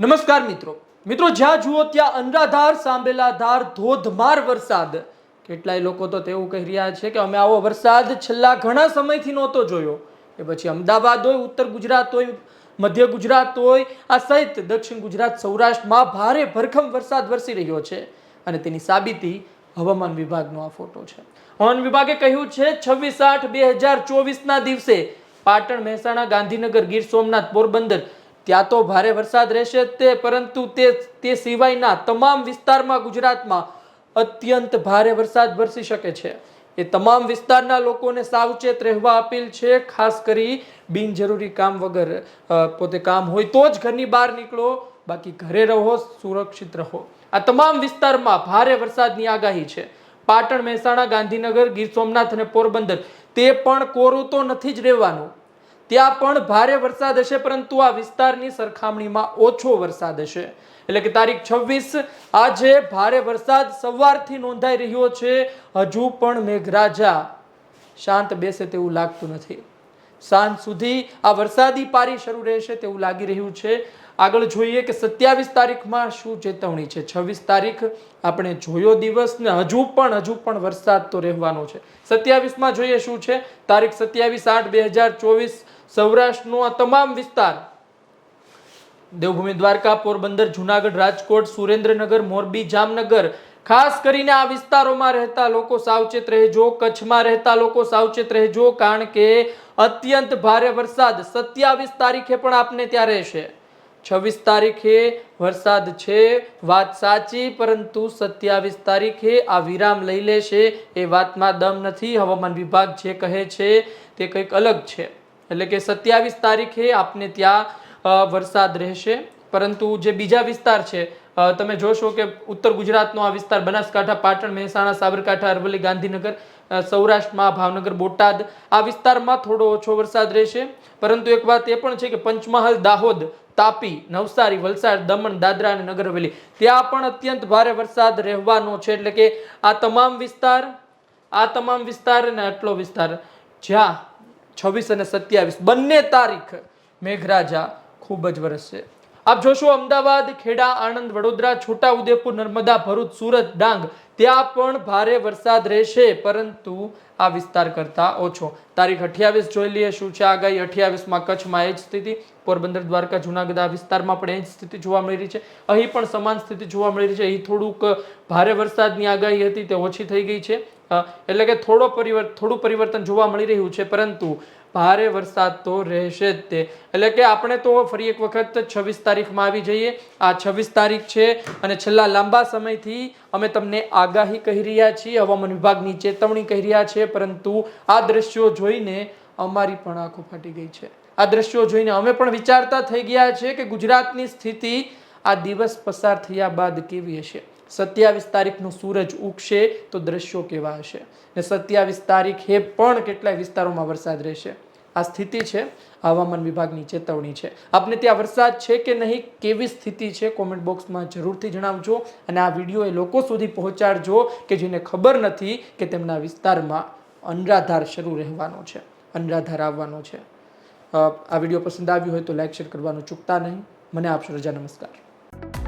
નમસ્કાર મિત્રો. મિત્રો, જ્યાં જુઓ ત્યાં અનરાધાર સાંભેલા ધાર ધોધમાર વરસાદ. કેટલાય લોકો તો તેવું કહી રહ્યા છે કે અમે આવો વરસાદ છેલ્લા ઘણા સમયથી નહોતો જોયો. એ પછી અમદાવાદ હોય, ઉત્તર ગુજરાત હોય, મધ્ય ગુજરાત હોય, આ સહિત દક્ષિણ ગુજરાત, સૌરાષ્ટ્રમાં ભારે ભરખમ વરસાદ વરસી રહ્યો છે અને તેની સાબિતી હવામાન વિભાગનો આ ફોટો છે. હવામાન વિભાગે કહ્યું છે, છવ્વીસ આઠ બે હજાર ચોવીસના દિવસે પાટણ, મહેસાણા, ગાંધીનગર, ગીર સોમનાથ, પોરબંદર ત્યાં તો ભારે વરસાદ રહેશે તે, પરંતુ તે તે સિવાયના તમામ વિસ્તારમાં ગુજરાતમાં અત્યંત ભારે વરસાદ વરસી શકે છે. એ તમામ વિસ્તારના લોકોને સાવચેત રહેવા અપીલ છે, ખાસ કરી બિનજરૂરી કામ વગર પોતે કામ હોય તો જ ઘરની બહાર નીકળો, બાકી ઘરે રહો, સુરક્ષિત રહો. આ તમામ વિસ્તારમાં ભારે વરસાદની આગાહી છે. પાટણ, મહેસાણા, ગાંધીનગર, ગીર સોમનાથ અને પોરબંદર, તે પણ કોરું તો નથી જ રહેવાનું. ત્યાં પણ ભારે વરસાદ હશે, પરંતુ આ વિસ્તારની સરખામણીમાં ઓછો વરસાદ હશે. એટલે કે તારીખ છવ્વીસ, આજે ભારે વરસાદ સવારથી નોંધાઈ રહ્યો છે. હજુ પણ મેઘરાજા શાંત બેસે તેવું લાગતું નથી. સાંજ સુધી આ વરસાદી પારી શરૂ રહેશે તેવું લાગી રહ્યું છે. આગળ જોઈએ કે સત્યાવીસ તારીખમાં શું ચેતવણી છે. છવ્વીસ તારીખ આપણે જોયો દિવસ ને હજુ પણ હજુ પણ વરસાદ તો રહેવાનો છે. સત્યાવીસમાં જોઈએ શું છે. તારીખ સત્યાવીસ આઠ બે હજાર ચોવીસ સૌરાષ્ટ્રનો આ તમામ વિસ્તાર. દેવભૂમિ દ્વારકા, પોરબંદર, જુનાગઢ, રાજકોટ, સુરેન્દ્રનગર, મોરબી, જામનગર. ખાસ કરીને આ વિસ્તારોમાં રહેતા લોકો સાવચેત રહેજો, કચ્છમાં રહેતા લોકો સાવચેત રહેજો, કારણ કે અત્યંત ભારે વરસાદ સત્યાવીસ તારીખે પણ આપને ત્યાં રહેશે. છવ્વીસ તારીખે વરસાદ છે, વાત સાચી, પરંતુ સત્યાવીસ તારીખે આ વિરામ લઈ લેશે, એ વાતમાં દમ નથી. હવામાન વિભાગ જે કહે છે, તે કંઈક અલગ છે. એટલે કે સત્યાવીસ તારીખે આપને ત્યાં વરસાદ રહેશે. પરંતુ જે બીજા વિસ્તાર છે તમે જોશો કે ઉત્તર ગુજરાતનો આ વિસ્તાર બનાસકાંઠા, પાટણ, મહેસાણા, સાબરકાંઠા, અરવલ્લી, ગાંધીનગર સૌરાષ્ટ્રમાં, ભાવનગર, બોટાદ, આ વિસ્તારમાં થોડો ઓછો વરસાદ રહેશે. પરંતુ એક વાત એ પણ છે કે પંચમહાલ, દાહોદ, તાપી, નવસારી, વલસાડ, દમણ, દાદરા અને નગર હવેલી ત્યાં પણ અત્યંત ભારે વરસાદ રહેવાનો છે. એટલે કે આ તમામ વિસ્તાર, આ તમામ વિસ્તાર અને આટલો વિસ્તાર, જ્યાં છવ્વીસ અને સત્યાવીસ. બંને તારીખ મેઘરાજા ખૂબ જ વરસશે. આપ જોશો અમદાવાદ, ખેડા, આણંદ, વડોદરા છોટા ઉદેપુર નર્મદા, ભરૂચ, સુરત, ડાંગ ત્યાં પણ ભારે વરસાદ રહેશે, પરંતુ આ વિસ્તાર કરતા ઓછો. તારીખ અઠ્યાવીસ જોઈ લઈએ શું છે આગાહી. અઠ્યાવીસમાં કચ્છમાં એ જ સ્થિતિ. પોરબંદર, દ્વારકા, જુનાગઢ આ વિસ્તારમાં પણ એ જ સ્થિતિ જોવા મળી રહી છે. અહીં પણ સમાન સ્થિતિ જોવા મળી રહી છે. અહીં થોડુંક ભારે વરસાદની આગાહી હતી, તે ઓછી થઈ ગઈ છે. એટલે કે થોડો પરિવર્તન થોડું પરિવર્તન જોવા મળી રહ્યું છે, પરંતુ ભારે વરસાદ તો રહેશે જ તે. એટલે કે આપણે તો ફરી એક વખત છવ્વીસ તારીખમાં આવી જઈએ. આ છવ્વીસ તારીખ છે અને છેલ્લા લાંબા સમયથી અમે તમને આગાહી કહી રહ્યા છીએ, હવામાન વિભાગની ચેતવણી કહી રહ્યા છે પરંતુ આ દ્રશ્યો જોઈને અમારી પણ આંખો ફાટી ગઈ છે. આ દ્રશ્યો જોઈને અમે પણ વિચારતા થઈ ગયા છે કે ગુજરાતની સ્થિતિ આ દિવસ પસાર થયા બાદ કેવી હશે. સત્યાવીસ તારીખનો સૂરજ ઉગશે તો દ્રશ્યો કેવા હશે? ને સત્યાવીસ તારીખે પણ કેટલાય વિસ્તારોમાં વરસાદ રહેશે? આ સ્થિતિ છે? હવામાન વિભાગની ચેતવણી છે. આપને ત્યાં વરસાદ છે કે નહીં, કેવી સ્થિતિ છે, કોમેન્ટ બોક્સમાં જરૂરથી જણાવજો અને આ વીડિયો એ લોકો સુધી પહોંચાડજો કે જેને ખબર નથી કે તેમના વિસ્તારમાં અનરાધાર શરૂ રહેવાનો છે, અનરાધાર આવવાનો છે. આ વીડિયો પસંદ આવ્યો હોય તો લાઇક શેર કરવાનું ચૂકતા નહીં. મને આપશો રજા. નમસ્કાર.